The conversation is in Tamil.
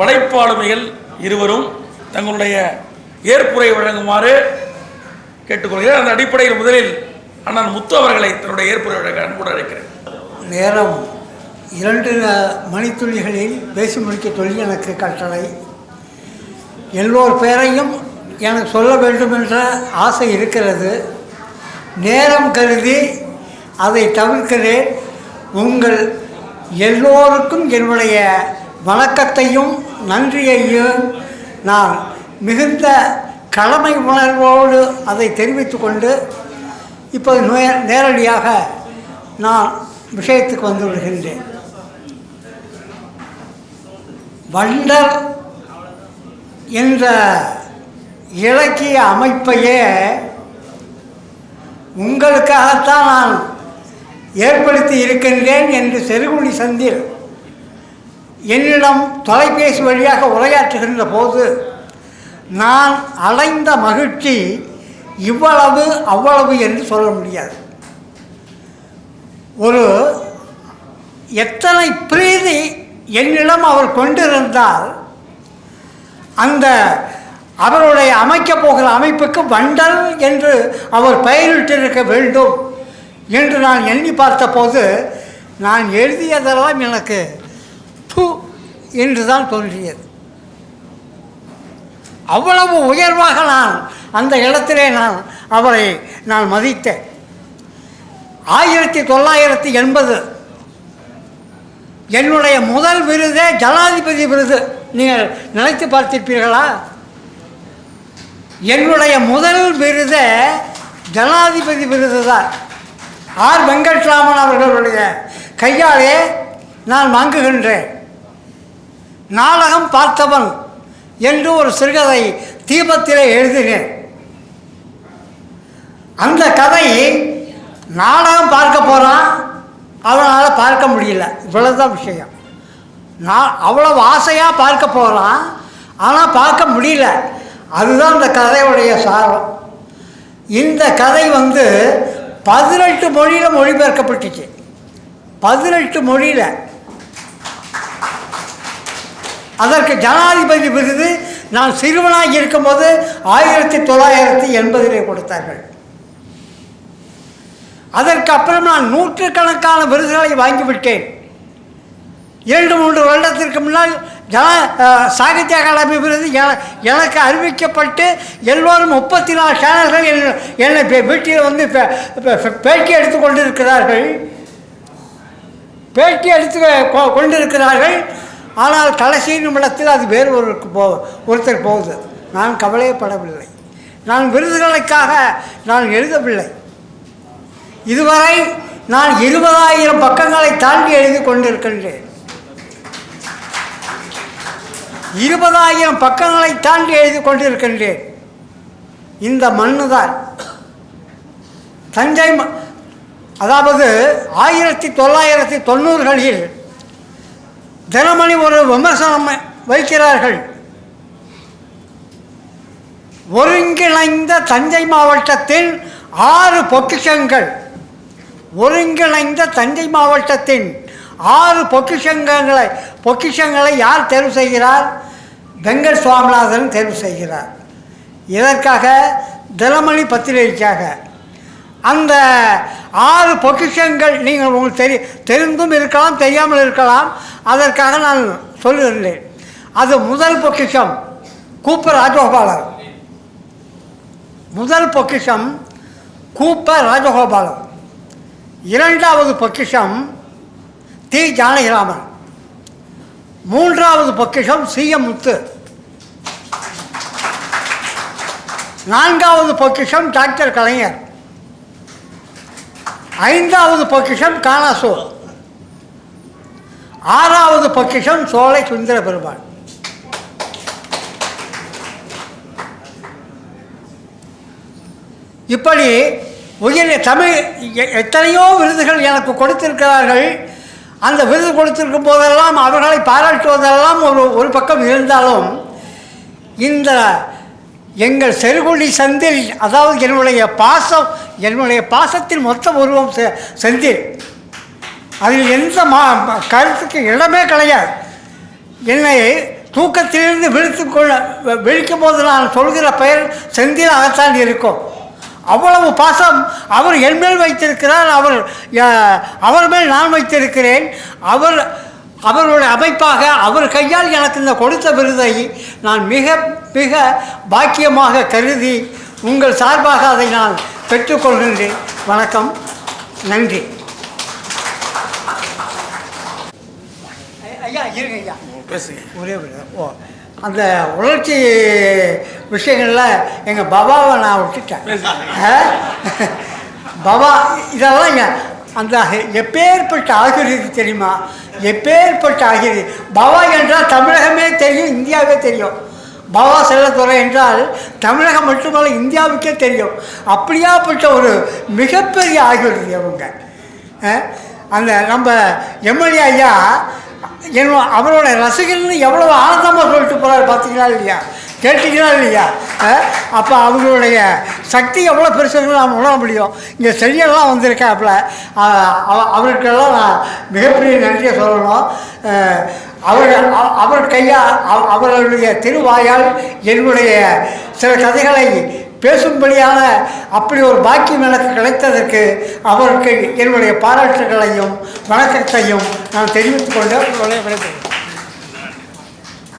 படைப்பாளுமைகள் இருவரும் தங்களுடைய ஏற்புரை வழங்குமாறு கேட்டுக்கொள்கிறேன். அந்த அடிப்படையில் முதலில் அண்ணன் முத்து அவர்களை தன்னுடைய ஏற்புரை வழங்க அன்புடன் அழைக்கிறேன். நேரம் இரண்டு மணித்துளிகளில் பேசி முடிக்க சொல்லி எனக்கு கட்டளை. எல்லோர் பேரையும் எனக்கு சொல்ல வேண்டும் என்ற ஆசை இருக்கிறது. நேரம் கருதி அதை தவிர்க்கிறேன். உங்கள் எல்லோருக்கும் என்னுடைய வணக்கத்தையும் நன்றியையும் நான் மிகுந்த கடமை உணர்வோடு அதை தெரிவித்து கொண்டு இப்போது நே- நேரடியாக நான் விஷயத்துக்கு வந்து விடுகின்றேன் வண்டர் என்ற இலக்கிய அமைப்பையே உங்களுக்காகத்தான் நான் ஏற்படுத்தி இருக்கின்றேன் என்று செருகுடி சந்தில் என்னிடம் தொலைபேசி வழியாக உரையாற்றுகின்ற போது நான் அடைந்த மகிழ்ச்சி இவ்வளவு அவ்வளவு என்று சொல்ல முடியாது. ஒரு எத்தனை பிரீதி என்னிடம் அவர் கொண்டிருந்தால் அந்த அவருடைய அமைக்கப் போகிற அமைப்புக்கு வண்டல் என்று அவர் பெயரிட்டிருக்க வேண்டும் என்று நான் எண்ணி பார்த்தபோது நான் எழுதியதெல்லாம் எனக்கு து என்று தான் தோன்றியது. அவ்வளவு உயர்வாக நான் அந்த இடத்திலே நான் அவரை நான் மதித்தேன். ஆயிரத்தி தொள்ளாயிரத்தி எண்பது என்னுடைய முதல் விருதே ஜனாதிபதி விருது. நீங்கள் நினைத்து பார்த்திருப்பீர்களா? என்னுடைய முதல் விருதே ஜனாதிபதி விருது தான் ஆர் வெங்கட்ராமன் அவர்களுடைய கையாலே நான் வாங்குகின்றேன். நாடகம் பார்த்தவன் என்று ஒரு சிறுகதை தீபத்திலே எழுதினேன் அந்த கதை நாடகம் பார்க்க போகிறான் அவனால் பார்க்க முடியல. இவ்வளோதான் விஷயம். நான் அவ்வளவு ஆசையாக பார்க்க போகிறான் ஆனால் பார்க்க முடியல. அதுதான் அந்த கதையுடைய சாரம். இந்த கதை வந்து பதினெட்டு மொழியில் மொழிபெயர்க்கப்பட்டுச்சு. பதினெட்டு மொழியில். அதற்கு ஜனாதிபதி விருது நான் சிறுவனாக இருக்கும்போது ஆயிரத்தி தொள்ளாயிரத்தி எண்பதிலே கொடுத்தார்கள். அதற்கு அப்புறம் நான் நூற்றுக்கணக்கான விருதுகளை வாங்கிவிட்டேன். இரண்டு மூன்று வருடத்திற்கு முன்னால் ஜன சாகித்ய அகாடமி விருது என- எனக்கு அறிவிக்கப்பட்டு எல்லோரும் முப்பத்தி நாலு சேனல்கள் என்னை- என்னை வீட்டில் வந்து பேட்டி எடுத்து கொண்டிருக்கிறார்கள். பேட்டி எடுத்து கொண்டிருக்கிறார்கள். ஆனால் கடைசி நிமிடத்தில் அது வேறு ஒருவருக்கு போ ஒருத்தர் போகுது. நான் கவலையப்படவில்லை. நான் விருதுகளுக்காக நான் எழுதவில்லை. இதுவரை நான் இருபதாயிரம் பக்கங்களை தாண்டி எழுதி கொண்டிருக்கின்றேன். இருபதாயிரம் பக்கங்களை தாண்டி எழுதி கொண்டிருக்கின்றேன். இந்த மண்ணு தான் தஞ்சை அதாவது ஆயிரத்தி தொள்ளாயிரத்தி தொண்ணூறுகளில் தினமணி ஒரு விமர்சனம் வைக்கிறார்கள். ஒருங்கிணைந்த தஞ்சை மாவட்டத்தின் ஆறு பொக்கிஷங்கள். ஒருங்கிணைந்த தஞ்சை மாவட்டத்தின் ஆறு பொக்கிஷங்களை பொக்கிஷங்களை யார் தேர்வு செய்கிறார்? வெங்கட் சுவாமிநாதன் தேர்வு செய்கிறார். இதற்காக தினமணி பத்திரிகைக்காக அந்த ஆறு பொக்கிஷங்கள் நீங்கள் உங்களுக்கு தெரி தெரிந்தும் இருக்கலாம் தெரியாமல் இருக்கலாம். அதற்காக நான் சொல்லுகிறேன் அது முதல் பொக்கிஷம் கூப்ப ராஜகோபாலர். முதல் பொக்கிஷம் கூப்ப ராஜகோபாலன் இரண்டாவது பொக்கிஷம் தி ஜானகிராமன் மூன்றாவது பொக்கிஷம் சி எம் முத்து. நான்காவது பொக்கிஷம் டாக்டர் கலைஞர். ஐந்தாவது பொக்கிஷம் காணாசோ ஆறாவது பொக்கிஷம் சோலை சுந்தர பெருமாள். இப்படி உயர் தமிழ் எ- எத்தனையோ விருதுகள் எனக்கு கொடுத்திருக்கிறார்கள். அந்த விருது கொடுத்திருக்கும் போதெல்லாம் அவர்களை பாராட்டுவதெல்லாம் ஒரு ஒரு பக்கம் இருந்தாலும் இந்த எங்கள் செருகுழி சந்தில் அதாவது என்னுடைய பாசம் என்னுடைய பாசத்தின் மொத்த உருவம் செ- செந்தில். அதில் எந்த மா கருத்துக்கு இடமே கிடையாது. என்னை தூக்கத்திலிருந்து விழித்து கொள்ள விழிக்கும் போது நான் சொல்கிற பெயர் செந்திலாகத்தான் இருக்கும். அவ்வளவு பாசம் அவர் என் மேல் வைத்திருக்கிறார் அவர் அவர் மேல் நான் வைத்திருக்கிறேன். அவர் அவருடைய அமைப்பாக அவர் கையால் எனக்கு இந்த கொடுத்த விருதை நான் மிக மிக பாக்கியமாக கருதி உங்கள் சார்பாக அதை நான் பெற்றுக்கொள்கின்றேன். வணக்கம். நன்றி. ஐயா இருங்க ஐயா. பேசுங்க. ஒரே ஓ அந்த உணர்ச்சி விஷயங்களில் எங்கள் பாபாவை நான் விட்டுட்டேன்? பாபா இதெல்லாம் அந்த எப்பேற்பட்ட ஆகிறது தெரியுமா? எப்பேற்பட்ட ஆகிறது பவா என்றால் தமிழகமே தெரியும் இந்தியாவே தெரியும். பவா செல்லத்துறை என்றால் தமிழகம் மட்டுமல்ல இந்தியாவுக்கே தெரியும். அப்படியாப்பட்ட ஒரு மிகப்பெரிய ஆகிறது அவங்க. ஆ? அந்த நம்ம எம்எல்ஏ ஐயா என்ன அவரோட ரசிகர்னு எவ்வளோ ஆனந்தமாக சொல்லிட்டு போகிறார் பார்த்தீங்களா இல்லையா? கேட்டீங்களா இல்லையா? அப்போ அவங்களுடைய சக்தி எவ்வளோ பெருசுன்னு நாம் உணர முடியும். இங்கே செடியெல்லாம் வந்திருக்காப்புல. அவ- அவருக்கெல்லாம் நான் மிகப்பெரிய நன்றியை சொல்லணும். அவர் அவர் கையா அவ- அவர்களுடைய திருவாயால் என்னுடைய சில கதைகளை பேசும்படியான அப்படி ஒரு பாக்கியம் எனக்கு கிடைத்ததற்கு அவருக்கு என்னுடைய பாராட்டுகளையும் வணக்கத்தையும் நான் தெரிவித்துக் கொண்டு விடைபெறுகிறேன்.